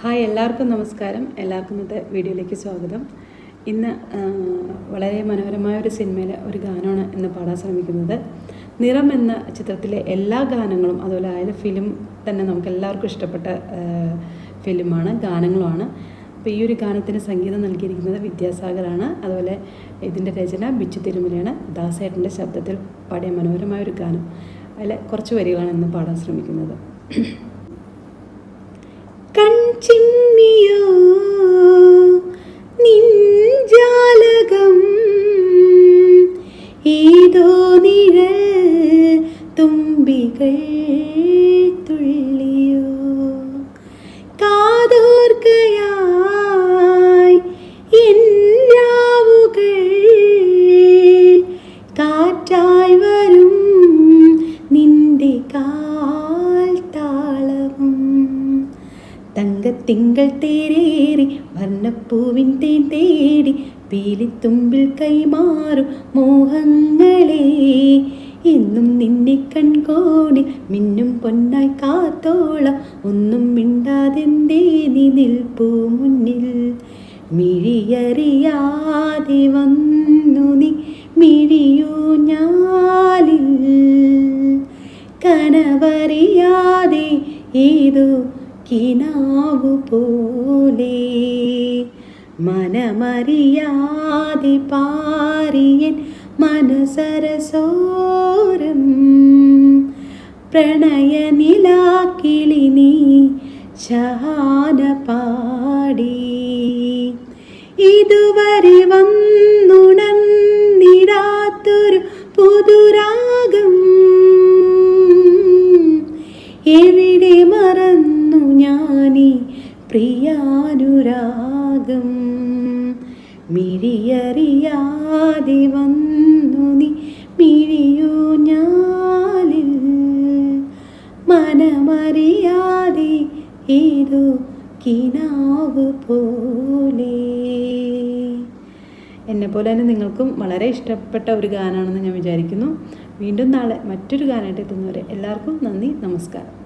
Hi എല്ലാവർക്കും നമസ്കാരം. എല്ലാവർക്കും ഇന്നത്തെ വീഡിയോയിലേക്ക് സ്വാഗതം. ഇന്ന് വളരെ മനോഹരമായ ഒരു സിനിമയിലെ ഒരു ഗാനമാണ് ഇന്ന് പാടാൻ ശ്രമിക്കുന്നത്. നിറം എന്ന ചിത്രത്തിലെ എല്ലാ ഗാനങ്ങളും അതുപോലെ അതിലെ ഫിലിം തന്നെ നമുക്ക് എല്ലാവർക്കും ഇഷ്ടപ്പെട്ട ഫിലിമാണ് ഗാനങ്ങളുമാണ്. അപ്പോൾ ഈ ഒരു ഗാനത്തിന് സംഗീതം നൽകിയിരിക്കുന്നത് വിദ്യാസാഗറാണ്. അതുപോലെ ഇതിന്റെ രചന ബിച്ചു തിരുമലയാണ്. ദാസേട്ടന്റെ ശബ്ദത്തിൽ പാടിയ മനോഹരമായ ഒരു ഗാനം. അതിലെ കുറച്ച് വരികളാണ് ഇന്ന് പാടാൻ ശ്രമിക്കുന്നത്. കൺചിമ്മിയോ നിഞ്ചാലകം. ഏതോ നിഴൽ തുമ്പികൾ തുള്ളിയോ? കാതോർക്കയായി എന്നാവുകൾ കാറ്റായി വരും നിന്റെ കാൽ തങ്കത്തിങ്കൾ തേരേറി വർണപ്പൂവിൻ തേൻ തേടി പീലിത്തുമ്പിൽ കൈമാറും മോഹങ്ങളെ. എന്നും നിന്നെ കൺകോടി മിന്നും പൊന്നായി കാത്തോളം ഒന്നും മിണ്ടാതെന്തേ നീ നിൽപ്പൂ മുന്നിൽ. മിഴിയറിയാതെ വന്നു നീ മിഴിയൂ ഞാലിൽ. കനവറിയാതെ ഏതോ കിനാവു പോലെ മനമറിയാതി പാറിയൻ മനസരസോരം. പ്രണയനിലാക്കിളി നീ ശഹാന പാടി ഇതുവരെ വന്നുണന്നിടാത്തൊരു പുതുരാഗം. എവിടെ മറന്നു ഞാനീ പ്രിയാനുരാഗം. മിഴിയറിയാതെ വന്നു നീ മിഴിയൂ ഞാലിൽ. മനമറിയാതെ ഏതോ കിനാവ് പോലെ. എന്നെ പോലെ തന്നെ നിങ്ങൾക്കും വളരെ ഇഷ്ടപ്പെട്ട ഒരു ഗാനമാണെന്ന് ഞാൻ വിചാരിക്കുന്നു. വീണ്ടും നാളെ മറ്റൊരു ഗാനമായിട്ട് എത്തുന്നവരെ എല്ലാവർക്കും നന്ദി നമസ്കാരം.